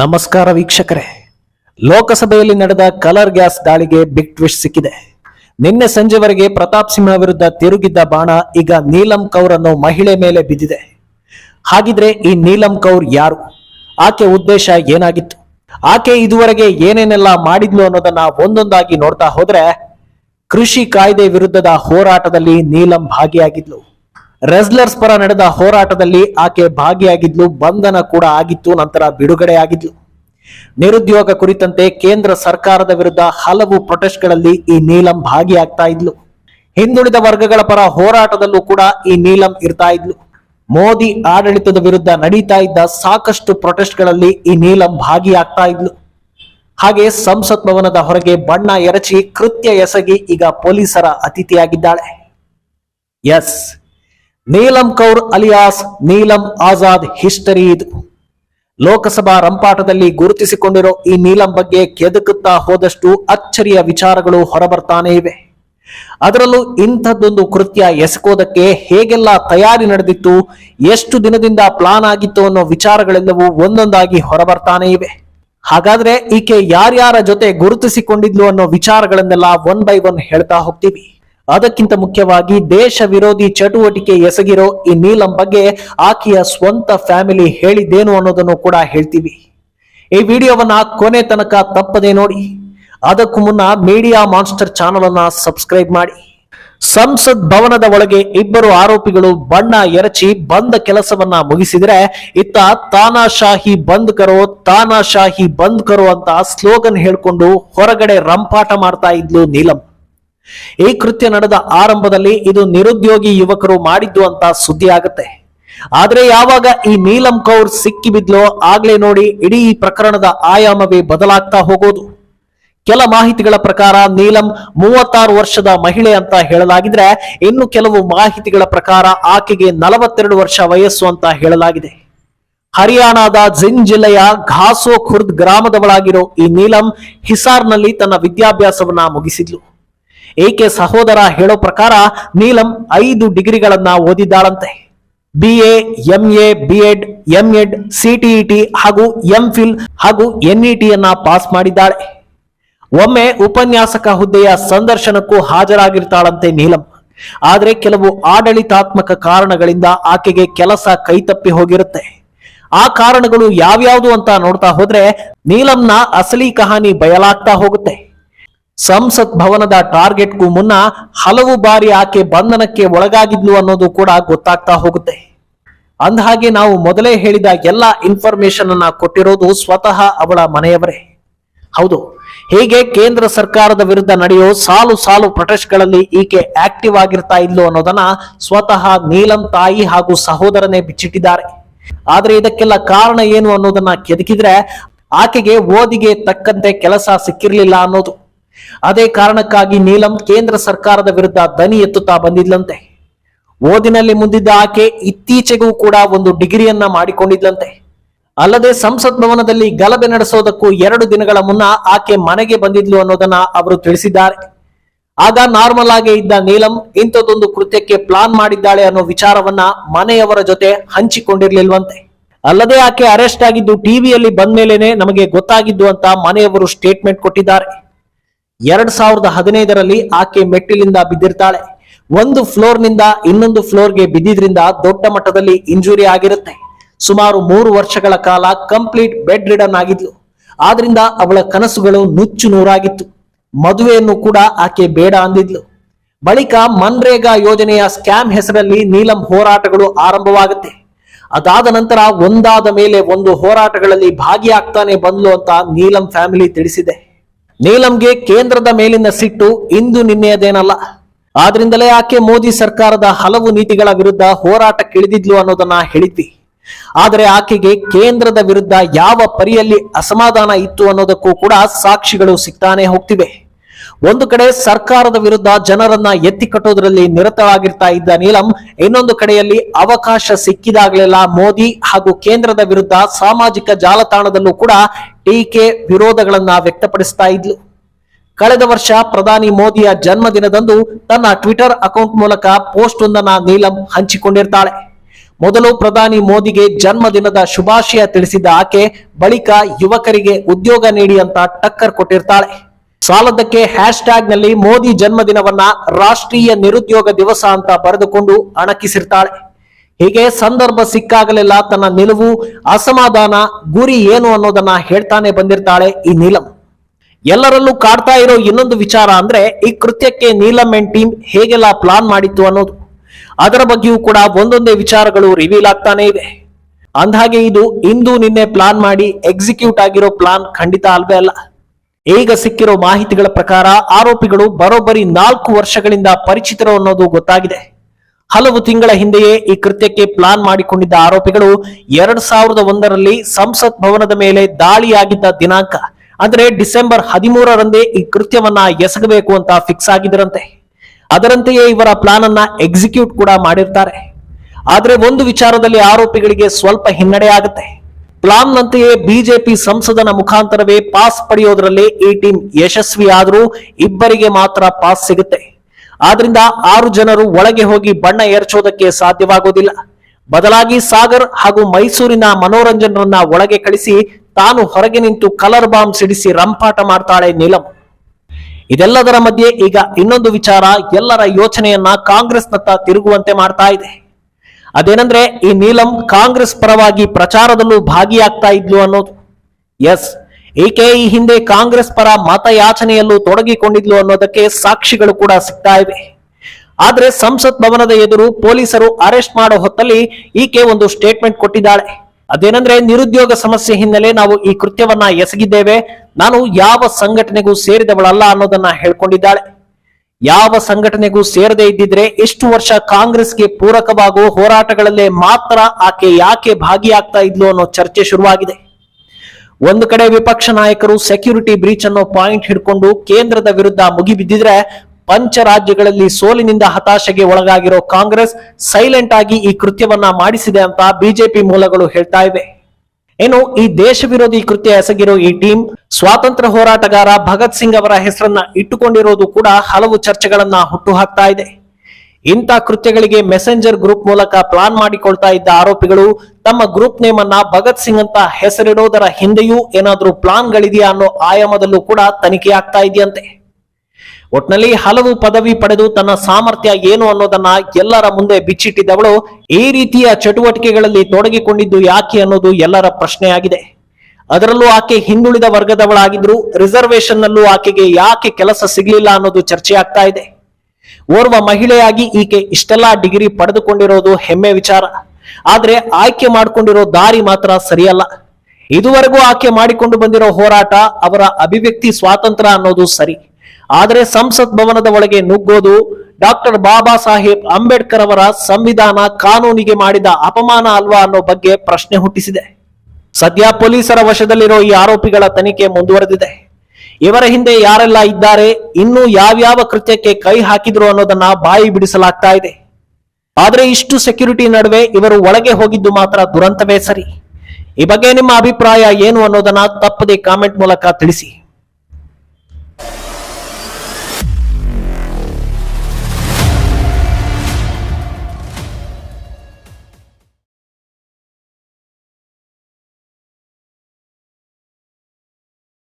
ನಮಸ್ಕಾರ ವೀಕ್ಷಕರೇ. ಲೋಕಸಭೆಯಲ್ಲಿ ನಡೆದ ಕಲರ್ ಗ್ಯಾಸ್ ದಾಳಿಗೆ ಬಿಗ್ ಟ್ವಿಸ್ಟ್ ಸಿಕ್ಕಿದೆ. ನಿನ್ನೆ ಸಂಜೆವರೆಗೆ ಪ್ರತಾಪ್ ಸಿಂಹ ವಿರುದ್ಧ ತಿರುಗಿದ್ದ ಬಾಣ ಈಗ ನೀಲಂ ಕೌರ್ ಅನ್ನೋ ಮಹಿಳೆ ಮೇಲೆ ಬಿದ್ದಿದೆ. ಹಾಗಿದ್ರೆ ಈ ನೀಲಂ ಕೌರ್ ಯಾರು? ಆಕೆ ಉದ್ದೇಶ ಏನಾಗಿತ್ತು? ಆಕೆ ಇದುವರೆಗೆ ಏನೇನೆಲ್ಲ ಮಾಡಿದ್ಲು ಅನ್ನೋದನ್ನ ಒಂದೊಂದಾಗಿ ನೋಡ್ತಾ ಹೋದ್ರೆ ಕೃಷಿ ಕಾಯ್ದೆ ವಿರುದ್ಧದ ಹೋರಾಟದಲ್ಲಿ ನೀಲಂ ಭಾಗಿಯಾಗಿದ್ಲು. ರೆಸ್ಲರ್ಸ್ ಪರ ನಡೆದ ಹೋರಾಟದಲ್ಲಿ ಆಕೆ ಭಾಗಿಯಾಗಿದ್ಲು, ಬಂಧನ ಕೂಡ ಆಗಿತ್ತು, ನಂತರ ಬಿಡುಗಡೆ ಆಗಿದ್ಲು ನಿರುದ್ಯೋಗ ಕುರಿತಂತೆ ಕೇಂದ್ರ ಸರ್ಕಾರದ ವಿರುದ್ಧ ಹಲವು ಪ್ರೊಟೆಸ್ಟ್ಗಳಲ್ಲಿ ಈ ನೀಲಂ ಭಾಗಿಯಾಗ್ತಾ ಇದ್ಲು. ಹಿಂದುಳಿದ ವರ್ಗಗಳ ಪರ ಹೋರಾಟದಲ್ಲೂ ಕೂಡ ಈ ನೀಲಂ ಇರ್ತಾ ಇದ್ಲು. ಮೋದಿ ಆಡಳಿತದ ವಿರುದ್ಧ ನಡೀತಾ ಇದ್ದ ಸಾಕಷ್ಟು ಪ್ರೊಟೆಸ್ಟ್ಗಳಲ್ಲಿ ಈ ನೀಲಂ ಭಾಗಿಯಾಗ್ತಾ ಇದ್ಲು. ಹಾಗೆ ಸಂಸತ್ ಭವನದ ಹೊರಗೆ ಬಣ್ಣ ಎರಚಿ ಕೃತ್ಯ ಎಸಗಿ ಈಗ ಪೊಲೀಸರ ಅತಿಥಿಯಾಗಿದ್ದಾಳೆ. S Neelam Kaur alias, Neelam Azad history ಇದು ಲೋಕಸಭಾ ರಂಪಾಟದಲ್ಲಿ ಗುರುತಿಸಿಕೊಂಡಿರೋ ಈ ನೀಲಂ ಬಗ್ಗೆ ಕೆದಕುತ್ತಾ ಹೋದಷ್ಟು ಅಚ್ಚರಿಯ ವಿಚಾರಗಳು ಹೊರಬರ್ತಾನೆ ಇವೆ. ಅದರಲ್ಲೂ ಇಂಥದ್ದೊಂದು ಕೃತ್ಯ ಎಸಕೋದಕ್ಕೆ ಹೇಗೆಲ್ಲ ತಯಾರಿ ನಡೆದಿತ್ತು, ಎಷ್ಟು ದಿನದಿಂದ ಪ್ಲಾನ್ ಆಗಿತ್ತು ಅನ್ನೋ ವಿಚಾರಗಳೆಲ್ಲವೂ ಒಂದೊಂದಾಗಿ ಹೊರಬರ್ತಾನೆ ಇವೆ. ಹಾಗಾದ್ರೆ ಈಕೆ ಯಾರ್ಯಾರ ಜೊತೆ ಗುರುತಿಸಿಕೊಂಡಿದ್ಲು ಅನ್ನೋ ವಿಚಾರಗಳನ್ನೆಲ್ಲ ಒನ್ ಬೈ ಒನ್ ಹೇಳ್ತಾ ಹೋಗ್ತೀವಿ. ಅದಕ್ಕಿಂತ ಮುಖ್ಯವಾಗಿ ದೇಶ ವಿರೋಧಿ ಚಟುವಟಿಕೆ ಎಸಗಿರೋ ಈ ನೀಲಂ ಬಗ್ಗೆ ಆಕೆಯ ಸ್ವಂತ ಫ್ಯಾಮಿಲಿ ಹೇಳಿದ್ದೇನು ಅನ್ನೋದನ್ನು ಕೂಡ ಹೇಳ್ತೀವಿ. ಈ ವಿಡಿಯೋವನ್ನ ಕೊನೆ ತನಕ ತಪ್ಪದೆ ನೋಡಿ. ಅದಕ್ಕೂ ಮುನ್ನ ಮೀಡಿಯಾ ಮಾನ್ಸ್ಟರ್ ಚಾನಲ್ ಅನ್ನ ಸಬ್ಸ್ಕ್ರೈಬ್ ಮಾಡಿ. ಸಂಸತ್ ಭವನದ ಒಳಗೆ ಇಬ್ಬರು ಆರೋಪಿಗಳು ಬಣ್ಣ ಎರಚಿ ಬಂದ ಕೆಲಸವನ್ನ ಮುಗಿಸಿದ್ರೆ, ಇತ್ತ ತಾನಾಶಾಹಿ ಬಂದ್ ಕರೋ ತಾನಾಶಾಹಿ ಬಂದ್ ಕರೋ ಅಂತ ಸ್ಲೋಗನ್ ಹೇಳ್ಕೊಂಡು ಹೊರಗಡೆ ರಂಪಾಟ ಮಾಡ್ತಾ ಇದ್ಲು ನೀಲಂ. ಈ ಕೃತ್ಯ ನಡೆದ ಆರಂಭದಲ್ಲಿ ಇದು ನಿರುದ್ಯೋಗಿ ಯುವಕರು ಮಾಡಿದ್ದು ಅಂತ ಸುದ್ದಿ ಆಗುತ್ತೆ ಆದ್ರೆ ಯಾವಾಗ ಈ ನೀಲಂ ಕೌರ್ ಸಿಕ್ಕಿ ಬಿದ್ಲೋ ಆಗ್ಲೇ ನೋಡಿ ಇಡೀ ಪ್ರಕರಣದ ಆಯಾಮವೇ ಬದಲಾಗ್ತಾ ಹೋಗೋದು. ಕೆಲ ಮಾಹಿತಿಗಳ ಪ್ರಕಾರ ನೀಲಂ ಮೂವತ್ತಾರು ವರ್ಷದ ಮಹಿಳೆ ಅಂತ ಹೇಳಲಾಗಿದ್ರೆ ಇನ್ನು ಕೆಲವು ಮಾಹಿತಿಗಳ ಪ್ರಕಾರ ಆಕೆಗೆ ನಲವತ್ತೆರಡು ವರ್ಷ ವಯಸ್ಸು ಅಂತ ಹೇಳಲಾಗಿದೆ. ಹರಿಯಾಣದ ಜಿನ್ ಜಿಲ್ಲೆಯ ಘಾಸೋ ಖುರ್ದ್ ಗ್ರಾಮದವಳಾಗಿರೋ ಈ ನೀಲಂ ಹಿಸಾರ್ನಲ್ಲಿ ತನ್ನ ವಿದ್ಯಾಭ್ಯಾಸವನ್ನ ಮುಗಿಸಿದ್ಲು. ಏಕೆ ಸಹೋದರ ಹೇಳೋ ಪ್ರಕಾರ ನೀಲಂ ಐದು ಡಿಗ್ರಿಗಳನ್ನ ಓದಿದ್ದಾಳಂತೆ. B A M A B Ed M Ed CTET ಹಾಗೂ ಎಂ ಫಿಲ್ ಹಾಗೂ ಎನ್ಇಟಿ ಅನ್ನ ಪಾಸ್ ಮಾಡಿದ್ದಾಳೆ. ಒಮ್ಮೆ ಉಪನ್ಯಾಸಕ ಹುದ್ದೆಯ ಸಂದರ್ಶನಕ್ಕೂ ಹಾಜರಾಗಿರ್ತಾಳಂತೆ ನೀಲಂ. ಆದರೆ ಕೆಲವು ಆಡಳಿತಾತ್ಮಕ ಕಾರಣಗಳಿಂದ ಆಕೆಗೆ ಕೆಲಸ ಕೈತಪ್ಪಿ ಹೋಗಿರುತ್ತೆ. ಆ ಕಾರಣಗಳು ಯಾವ್ಯಾವುದು ಅಂತ ನೋಡ್ತಾ ಹೋದ್ರೆ ನೀಲಂನ ಅಸಲಿ ಕಹಾನಿ ಬಯಲಾಗ್ತಾ ಹೋಗುತ್ತೆ. ಸಂಸತ್ ಭವನದ ಟಾರ್ಗೆಟ್ಗೂ ಮುನ್ನ ಹಲವು ಬಾರಿ ಆಕೆ ಬಂಧನಕ್ಕೆ ಒಳಗಾಗಿದ್ಲು ಅನ್ನೋದು ಕೂಡ ಗೊತ್ತಾಗ್ತಾ ಹೋಗುತ್ತೆ. ಅಂದಹಾಗೆ ನಾವು ಮೊದಲೇ ಹೇಳಿದ ಎಲ್ಲ ಇನ್ಫಾರ್ಮೇಶನ್ ಅನ್ನ ಕೊಟ್ಟಿರೋದು ಸ್ವತಃ ಅವಳ ಮನೆಯವರೇ. ಹೌದು, ಹೇಗೆ ಕೇಂದ್ರ ಸರ್ಕಾರದ ವಿರುದ್ಧ ನಡೆಯೋ ಸಾಲು ಸಾಲು ಪ್ರೊಟೆಸ್ಟ್ಗಳಲ್ಲಿ ಈಕೆ ಆಕ್ಟಿವ್ ಆಗಿರ್ತಾ ಇದ್ಲು ಅನ್ನೋದನ್ನ ಸ್ವತಃ ನೀಲಂ ತಾಯಿ ಹಾಗೂ ಸಹೋದರನೇ ಬಿಚ್ಚಿಟ್ಟಿದ್ದಾರೆ. ಆದ್ರೆ ಇದಕ್ಕೆಲ್ಲ ಕಾರಣ ಏನು ಅನ್ನೋದನ್ನ ಕೆದಕಿದ್ರೆ ಆಕೆಗೆ ಓದಿಗೆ ತಕ್ಕಂತೆ ಕೆಲಸ ಸಿಕ್ಕಿರ್ಲಿಲ್ಲ ಅನ್ನೋದು. ಅದೇ ಕಾರಣಕ್ಕಾಗಿ ನೀಲಂ ಕೇಂದ್ರ ಸರ್ಕಾರದ ವಿರುದ್ಧ ದನಿ ಎತ್ತುತ್ತಾ ಬಂದಿದ್ಲಂತೆ. ಓದಿನಲ್ಲಿ ಮುಂದಿದ್ದ ಆಕೆ ಇತ್ತೀಚೆಗೂ ಕೂಡ ಒಂದು ಡಿಗ್ರಿಯನ್ನ ಮಾಡಿಕೊಂಡಿದ್ಲಂತೆ. ಅಲ್ಲದೆ ಸಂಸತ್ ಭವನದಲ್ಲಿ ಗಲಭೆ ನಡೆಸೋದಕ್ಕೂ ಎರಡು ದಿನಗಳ ಮುನ್ನ ಆಕೆ ಮನೆಗೆ ಬಂದಿದ್ಲು ಅನ್ನೋದನ್ನ ಅವರು ತಿಳಿಸಿದ್ದಾರೆ. ಆಗ ನಾರ್ಮಲ್ ಆಗಿ ಇದ್ದ ನೀಲಂ ಇಂಥದ್ದೊಂದು ಕೃತ್ಯಕ್ಕೆ ಪ್ಲಾನ್ ಮಾಡಿದ್ದಾಳೆ ಅನ್ನೋ ವಿಚಾರವನ್ನ ಮನೆಯವರ ಜೊತೆ ಹಂಚಿಕೊಂಡಿರ್ಲಿಲ್ವಂತೆ. ಅಲ್ಲದೆ ಆಕೆ ಅರೆಸ್ಟ್ ಆಗಿದ್ದು ಟಿವಿಯಲ್ಲಿ ಬಂದ್ಮೇಲೆನೆ ನಮಗೆ ಗೊತ್ತಾಗಿದ್ದು ಅಂತ ಮನೆಯವರು ಸ್ಟೇಟ್ಮೆಂಟ್ ಕೊಟ್ಟಿದ್ದಾರೆ. ಎರಡ್ ಸಾವಿರದ ಹದಿನೈದರಲ್ಲಿ ಆಕೆ ಮೆಟ್ಟಿಲಿಂದ ಬಿದ್ದಿರ್ತಾಳೆ. ಒಂದು ಫ್ಲೋರ್ನಿಂದ ಇನ್ನೊಂದು ಫ್ಲೋರ್ಗೆ ಬಿದ್ದಿದ್ರಿಂದ ದೊಡ್ಡ ಮಟ್ಟದಲ್ಲಿ ಇಂಜುರಿ ಆಗಿರುತ್ತೆ. ಸುಮಾರು ಮೂರು ವರ್ಷಗಳ ಕಾಲ ಕಂಪ್ಲೀಟ್ ಬೆಡ್ ರಿಡನ್ ಆಗಿದ್ಲು. ಆದ್ರಿಂದ ಅವಳ ಕನಸುಗಳು ನುಚ್ಚು ನೂರಾಗಿತ್ತು. ಮದುವೆಯನ್ನು ಕೂಡ ಆಕೆ ಬೇಡ ಅಂದಿದ್ಲು. ಬಳಿಕ ಮನ್ರೇಗಾ ಯೋಜನೆಯ ಸ್ಕ್ಯಾಮ್ ಹೆಸರಲ್ಲಿ ನೀಲಂ ಹೋರಾಟಗಳು ಆರಂಭವಾಗುತ್ತೆ. ಅದಾದ ನಂತರ ಒಂದಾದ ಮೇಲೆ ಒಂದು ಹೋರಾಟಗಳಲ್ಲಿ ಭಾಗಿಯಾಗ್ತಾನೆ ಬಂದ್ಲು ಅಂತ ನೀಲಂ ಫ್ಯಾಮಿಲಿ ತಿಳಿಸಿದೆ. ನೀಲಂಗೆ ಕೇಂದ್ರದ ಮೇಲಿನ ಸಿಟ್ಟು ಇಂದು ನಿನ್ನೆಯದೇನಲ್ಲ. ಆದ್ರಿಂದಲೇ ಆಕೆ ಮೋದಿ ಸರ್ಕಾರದ ಹಲವು ನೀತಿಗಳ ವಿರುದ್ಧ ಹೋರಾಟ ಹೋರಾಟಕ್ಕಿಳಿದಿದ್ಲು ಅನ್ನೋದನ್ನ ಹೇಳಿದ್ವಿ. ಆದರೆ ಆಕೆಗೆ ಕೇಂದ್ರದ ವಿರುದ್ಧ ಯಾವ ಪರಿಯಲ್ಲಿ ಅಸಮಾಧಾನ ಇತ್ತು ಅನ್ನೋದಕ್ಕೂ ಕೂಡ ಸಾಕ್ಷಿಗಳು ಸಿಗ್ತಾನೆ ಹೋಗ್ತಿವೆ. ಒಂದು ಕಡೆ ಸರ್ಕಾರದ ವಿರುದ್ಧ ಜನರನ್ನ ಎತ್ತಿ ಕಟ್ಟೋದ್ರಲ್ಲಿ ನಿರತವಾಗಿರ್ತಾ ಇದ್ದ ನೀಲಂ, ಇನ್ನೊಂದು ಕಡೆಯಲ್ಲಿ ಅವಕಾಶ ಸಿಕ್ಕಿದಾಗಲೆಲ್ಲ ಮೋದಿ ಹಾಗೂ ಕೇಂದ್ರದ ವಿರುದ್ಧ ಸಾಮಾಜಿಕ ಜಾಲತಾಣದಲ್ಲೂ ಕೂಡ ಟೀಕೆ ವಿರೋಧಗಳನ್ನ ವ್ಯಕ್ತಪಡಿಸ್ತಾ ಇದ್ಲು. ಕಳೆದ ವರ್ಷ ಪ್ರಧಾನಿ ಮೋದಿಯ ಜನ್ಮದಿನದಂದು ತನ್ನ ಟ್ವಿಟರ್ ಅಕೌಂಟ್ ಮೂಲಕ ಪೋಸ್ಟ್ ಒಂದನ್ನ ನೀಲಂ ಹಂಚಿಕೊಂಡಿರ್ತಾಳೆ. ಮೊದಲು ಪ್ರಧಾನಿ ಮೋದಿಗೆ ಜನ್ಮದಿನದ ಶುಭಾಶಯ ತಿಳಿಸಿದ್ದ ಆಕೆ ಬಳಿಕ ಯುವಕರಿಗೆ ಉದ್ಯೋಗ ನೀಡಿ ಅಂತ ಟಕ್ಕರ್ ಕೊಟ್ಟಿರ್ತಾಳೆ. ಸಾಲದಕ್ಕೆ ಹ್ಯಾಶ್ ಟ್ಯಾಗ್ನಲ್ಲಿ ಮೋದಿ ಜನ್ಮದಿನವನ್ನ ರಾಷ್ಟ್ರೀಯ ನಿರುದ್ಯೋಗ ದಿವಸ ಅಂತ ಬರೆದುಕೊಂಡು ಅಣಕಿಸಿರ್ತಾಳೆ. ಹೀಗೆ ಸಂದರ್ಭ ಸಿಕ್ಕಾಗಲೆಲ್ಲ ತನ್ನ ನಿಲುವು, ಅಸಮಾಧಾನ, ಗುರಿ ಏನು ಅನ್ನೋದನ್ನ ಹೇಳ್ತಾನೆ ಬಂದಿರ್ತಾಳೆ ಈ ನೀಲಂ. ಎಲ್ಲರಲ್ಲೂ ಕಾಡ್ತಾ ಇರೋ ಇನ್ನೊಂದು ವಿಚಾರ ಅಂದ್ರೆ ಈ ಕೃತ್ಯಕ್ಕೆ ನೀಲಂ ಅಂಡ್ ಟೀಮ್ ಹೇಗೆಲ್ಲ ಪ್ಲಾನ್ ಮಾಡಿತ್ತು ಅನ್ನೋದು. ಅದರ ಬಗ್ಗೆಯೂ ಕೂಡ ಒಂದೊಂದೇ ವಿಚಾರಗಳು ರಿವೀಲ್ ಆಗ್ತಾನೆ ಇವೆ. ಅಂದ್ಹಾಗೆ ಇದು ಇಂದು ನಿನ್ನೆ ಪ್ಲಾನ್ ಮಾಡಿ ಎಕ್ಸಿಕ್ಯೂಟ್ ಆಗಿರೋ ಪ್ಲಾನ್ ಖಂಡಿತ ಅಲ್ವೇ ಅಲ್ಲ. ಈಗ ಸಿಕ್ಕಿರೋ ಮಾಹಿತಿಗಳ ಪ್ರಕಾರ ಆರೋಪಿಗಳು ಬರೋಬ್ಬರಿ ನಾಲ್ಕು ವರ್ಷಗಳಿಂದ ಪರಿಚಿತರು ಅನ್ನೋದು ಗೊತ್ತಾಗಿದೆ. ಹಲವು ತಿಂಗಳ ಹಿಂದೆಯೇ ಈ ಕೃತ್ಯಕ್ಕೆ ಪ್ಲಾನ್ ಮಾಡಿಕೊಂಡಿದ್ದ ಆರೋಪಿಗಳು ಎರಡ್ ಸಾವಿರದ ಒಂದರಲ್ಲಿ ಸಂಸತ್ ಭವನದ ಮೇಲೆ ದಾಳಿಯಾಗಿದ್ದ ದಿನಾಂಕ. ಅಂದ್ರೆ ಡಿಸೆಂಬರ್ ಹದಿಮೂರರಂದೇ ಈ ಕೃತ್ಯವನ್ನ ಎಸಗಬೇಕು ಅಂತ ಫಿಕ್ಸ್ ಆಗಿದ್ದರಂತೆ. ಅದರಂತೆಯೇ ಇವರ ಪ್ಲಾನ್ ಅನ್ನ ಎಕ್ಸಿಕ್ಯೂಟ್ ಕೂಡ ಮಾಡಿರ್ತಾರೆ. ಆದ್ರೆ ಒಂದು ವಿಚಾರದಲ್ಲಿ ಆರೋಪಿಗಳಿಗೆ ಸ್ವಲ್ಪ ಹಿನ್ನಡೆ ಆಗುತ್ತೆ. ಪ್ಲಾನ್ ನಂತೆಯೇ ಬಿಜೆಪಿ ಸಂಸದನ ಮುಖಾಂತರವೇ ಪಾಸ್ ಪಡೆಯೋದ್ರಲ್ಲಿ ಈ ಟೀಮ್ ಯಶಸ್ವಿ ಆದ್ರೂ ಇಬ್ಬರಿಗೆ ಮಾತ್ರ ಪಾಸ್ ಸಿಗುತ್ತೆ. ಆದ್ರಿಂದ ಆರು ಜನರು ಒಳಗೆ ಹೋಗಿ ಬಣ್ಣ ಎರಚೋದಕ್ಕೆ ಸಾಧ್ಯವಾಗೋದಿಲ್ಲ. ಬದಲಾಗಿ ಸಾಗರ್ ಹಾಗೂ ಮೈಸೂರಿನ ಮನೋರಂಜನರನ್ನ ಒಳಗೆ ಕಳಿಸಿ ತಾನು ಹೊರಗೆ ನಿಂತು ಕಲರ್ ಬಾಂಬ್ ಸಿಡಿಸಿ ರಂಪಾಟ ಮಾಡ್ತಾಳೆ ನೀಲಂ. ಇದೆಲ್ಲದರ ಮಧ್ಯೆ ಈಗ ಇನ್ನೊಂದು ವಿಚಾರ ಎಲ್ಲರ ಯೋಚನೆಯನ್ನ ಕಾಂಗ್ರೆಸ್ನತ್ತ ತಿರುಗುವಂತೆ ಮಾಡ್ತಾ ಇದೆ. ಅದೇನಂದ್ರೆ ಈ ನೀಲಂ ಕಾಂಗ್ರೆಸ್ ಪರವಾಗಿ ಪ್ರಚಾರದಲ್ಲೂ ಭಾಗಿಯಾಗ್ತಾ ಇದ್ಲು ಅನ್ನೋದು ಎಸ್. ಏಕೆ ಈ ಹಿಂದೆ ಕಾಂಗ್ರೆಸ್ ಪರ ಮತಯಾಚನೆಯಲ್ಲೂ ತೊಡಗಿಕೊಂಡಿದ್ಲು ಅನ್ನೋದಕ್ಕೆ ಸಾಕ್ಷಿಗಳು ಕೂಡ ಸಿಗ್ತಾ ಇವೆ. ಆದ್ರೆ ಸಂಸತ್ ಭವನದ ಎದುರು ಪೊಲೀಸರು ಅರೆಸ್ಟ್ ಮಾಡೋ ಹೊತ್ತಲ್ಲಿ ಈಕೆ ಒಂದು ಸ್ಟೇಟ್ಮೆಂಟ್ ಕೊಟ್ಟಿದ್ದಾಳೆ. ಅದೇನಂದ್ರೆ ನಿರುದ್ಯೋಗ ಸಮಸ್ಯೆ ಹಿನ್ನೆಲೆ ನಾವು ಈ ಕೃತ್ಯವನ್ನ ಎಸಗಿದ್ದೇವೆ. ನಾನು ಯಾವ ಸಂಘಟನೆಗೂ ಸೇರಿದವಳಲ್ಲ ಅನ್ನೋದನ್ನ ಹೇಳ್ಕೊಂಡಿದ್ದಾಳೆ. ಯಾವ ಸಂಘಟನೆಗೂ ಸೇರದೇ ಇದ್ದಿದ್ರೆ ಎಷ್ಟು ವರ್ಷ ಕಾಂಗ್ರೆಸ್ಗೆ ಪೂರಕವಾಗುವ ಹೋರಾಟಗಳಲ್ಲೇ ಮಾತ್ರ ಆಕೆ ಯಾಕೆ ಭಾಗಿಯಾಗ್ತಾ ಇದ್ಲು ಅನ್ನೋ ಚರ್ಚೆ ಶುರುವಾಗಿದೆ. ಒಂದು ಕಡೆ ವಿಪಕ್ಷ ನಾಯಕರು ಸೆಕ್ಯೂರಿಟಿ ಬ್ರೀಚ್ ಅನ್ನೋ ಪಾಯಿಂಟ್ ಹಿಡ್ಕೊಂಡು ಕೇಂದ್ರದ ವಿರುದ್ಧ ಮುಗಿಬಿದ್ದಿದ್ರೆ ಪಂಚ ರಾಜ್ಯಗಳಲ್ಲಿ ಸೋಲಿನಿಂದ ಹತಾಶೆಗೆ ಒಳಗಾಗಿರೋ ಕಾಂಗ್ರೆಸ್ ಸೈಲೆಂಟ್ ಆಗಿ ಈ ಕೃತ್ಯವನ್ನ ಮಾಡಿಸಿದೆ ಅಂತ ಬಿಜೆಪಿ ಮೂಲಗಳು ಹೇಳ್ತಾ ಇವೆ. ಏನು, ಈ ದೇಶ ವಿರೋಧಿ ಕೃತ್ಯ ಎಸಗಿರೋ ಈ ಟೀಮ್, ಸ್ವಾತಂತ್ರ್ಯ ಹೋರಾಟಗಾರ ಭಗತ್ ಸಿಂಗ್ ಅವರ ಹೆಸರನ್ನ ಇಟ್ಟುಕೊಂಡಿರೋದು ಕೂಡ ಹಲವು ಚರ್ಚೆಗಳನ್ನ ಹುಟ್ಟು ಹಾಕ್ತಾ ಇದೆ. ಇಂಥ ಕೃತ್ಯಗಳಿಗೆ ಮೆಸೆಂಜರ್ ಗ್ರೂಪ್ ಮೂಲಕ ಪ್ಲಾನ್ ಮಾಡಿಕೊಳ್ತಾ ಇದ್ದ ಆರೋಪಿಗಳು ತಮ್ಮ ಗ್ರೂಪ್ ನೇಮ್ ಅನ್ನ ಭಗತ್ ಸಿಂಗ್ ಅಂತ ಹೆಸರಿಡೋದರ ಹಿಂದೆಯೂ ಏನಾದ್ರೂ ಪ್ಲಾನ್ಗಳಿದೆಯಾ ಅನ್ನೋ ಆಯಾಮದಲ್ಲೂ ಕೂಡ ತನಿಖೆ ಆಗ್ತಾ ಇದೆಯಂತೆ. ಒಟ್ನಲ್ಲಿ ಹಲವು ಪದವಿ ಪಡೆದು ತನ್ನ ಸಾಮರ್ಥ್ಯ ಏನು ಅನ್ನೋದನ್ನ ಎಲ್ಲರ ಮುಂದೆ ಬಿಚ್ಚಿಟ್ಟಿದ್ದವಳು ಈ ರೀತಿಯ ಚಟುವಟಿಕೆಗಳಲ್ಲಿ ತೊಡಗಿಕೊಂಡಿದ್ದು ಯಾಕೆ ಅನ್ನೋದು ಎಲ್ಲರ ಪ್ರಶ್ನೆಯಾಗಿದೆ. ಅದರಲ್ಲೂ ಆಕೆ ಹಿಂದುಳಿದ ವರ್ಗದವಳಾಗಿದ್ರು ರಿಸರ್ವೇಶನ್ ನಲ್ಲೂ ಆಕೆಗೆ ಯಾಕೆ ಕೆಲಸ ಸಿಗಲಿಲ್ಲ ಅನ್ನೋದು ಚರ್ಚೆ ಆಗ್ತಾ ಇದೆ. ಓರ್ವ ಮಹಿಳೆಯಾಗಿ ಈಕೆ ಇಷ್ಟೆಲ್ಲಾ ಡಿಗ್ರಿ ಪಡೆದುಕೊಂಡಿರೋದು ಹೆಮ್ಮೆ ವಿಚಾರ. ಆದ್ರೆ ಆಯ್ಕೆ ಮಾಡಿಕೊಂಡಿರೋ ದಾರಿ ಮಾತ್ರ ಸರಿಯಲ್ಲ. ಇದುವರೆಗೂ ಆಕೆ ಮಾಡಿಕೊಂಡು ಬಂದಿರೋ ಹೋರಾಟ ಅವರ ಅಭಿವ್ಯಕ್ತಿ ಸ್ವಾತಂತ್ರ್ಯ ಅನ್ನೋದು ಸರಿ. ಆದರೆ ಸಂಸತ್ ಭವನದ ಒಳಗೆ ನುಗ್ಗೋದು ಡಾಕ್ಟರ್ ಬಾಬಾ ಸಾಹೇಬ್ ಅಂಬೇಡ್ಕರ್ ಅವರ ಸಂವಿಧಾನ ಕಾನೂನಿಗೆ ಮಾಡಿದ ಅಪಮಾನ ಅಲ್ವಾ ಅನ್ನೋ ಬಗ್ಗೆ ಪ್ರಶ್ನೆ ಹುಟ್ಟಿಸಿದೆ. ಸದ್ಯ ಪೊಲೀಸರ ವಶದಲ್ಲಿರೋ ಈ ಆರೋಪಿಗಳ ತನಿಖೆ ಮುಂದುವರೆದಿದೆ. ಇವರ ಹಿಂದೆ ಯಾರೆಲ್ಲ ಇದ್ದಾರೆ, ಇನ್ನು ಯಾವ್ಯಾವ ಕೃತ್ಯಕ್ಕೆ ಕೈ ಹಾಕಿದ್ರು ಅನ್ನೋದನ್ನ ಬಾಯಿ ಬಿಡಿಸಲಾಗ್ತಾ ಇದೆ. ಆದ್ರೆ ಇಷ್ಟು ಸೆಕ್ಯೂರಿಟಿ ನಡುವೆ ಇವರು ಒಳಗೆ ಹೋಗಿದ್ದು ಮಾತ್ರ ದುರಂತವೇ ಸರಿ. ಈ ಬಗ್ಗೆ ನಿಮ್ಮ ಅಭಿಪ್ರಾಯ ಏನು ಅನ್ನೋದನ್ನ ತಪ್ಪದೆ ಕಾಮೆಂಟ್ ಮೂಲಕ ತಿಳಿಸಿ.